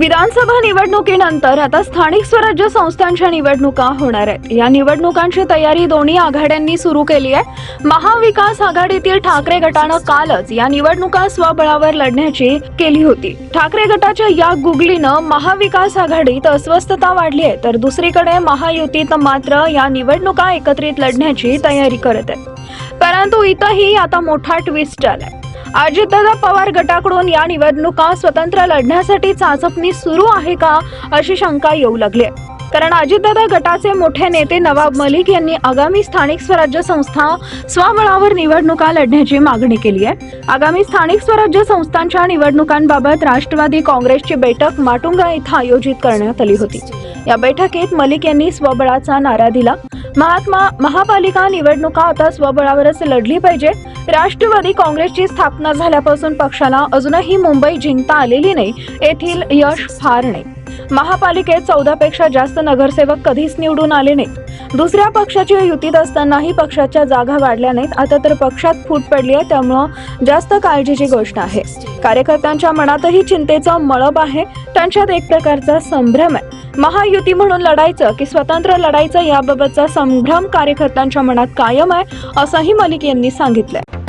विधानसभा निवडणुकीनंतर आता स्थानिक स्वराज्य संस्थांच्या निवडणुका होणार आहेत. या निवडणुकांची तयारी दोन्ही आघाड्यांनी सुरू केली आहे. महाविकास आघाडीतील ठाकरे गटानं कालच या निवडणुका स्वबळावर लढण्याची केली होती. ठाकरे गटाच्या या गुगलीनं महाविकास आघाडीत अस्वस्थता वाढली आहे तर दुसरीकडे महायुतीत मात्र या निवडणुका एकत्रित लढण्याची तयारी करत आहे परंतु इथंही आता मोठा ट्विस्ट आलाय. अजितदादा पवार गटाकडून या निवडणुका स्वतंत्र लढण्यासाठी चाचपणी सुरू आहे का अशी शंका येऊ लागली आहे. कारण अजितदादा गटाचे मोठे नेते नवाब मलिक यांनी आगामी स्थानिक स्वराज्य संस्था स्वबळावर निवडणुका लढण्याची मागणी केली आहे. आगामी स्थानिक स्वराज्य संस्थांच्या निवडणुकांबाबत राष्ट्रवादी काँग्रेसची बैठक माटुंगा इथं आयोजित करण्यात आली होती. या बैठकीत मलिक यांनी स्वबळाचा नारा दिला. महात्मा महापालिका निवडणुका आता स्वबळावरच लढली पाहिजे. राष्ट्रवादी काँग्रेसची स्थापना झाल्यापासून पक्षाला अजूनही मुंबई जिंकता आलेली नाही येथील यश फार नाही. महापालिकेत चौदा पेक्षा जास्त नगरसेवक कधीच निवडून आले नाही दुसऱ्या पक्षाची युतीत असतानाही पक्षाच्या जागा वाढल्या नाहीत आता तर पक्षात फूट पडली आहे त्यामुळं जास्त काळजीची गोष्ट आहे. कार्यकर्त्यांच्या मनातही चिंतेचा मळब आहे त्यांच्यात एक प्रकारचा संभ्रम आहे. महायुती म्हणून लढायचं की स्वतंत्र लढायचं याबाबतचा संभ्रम कार्यकर्त्यांच्या मनात कायम आहे असंही मलिक यांनी सांगितलंय.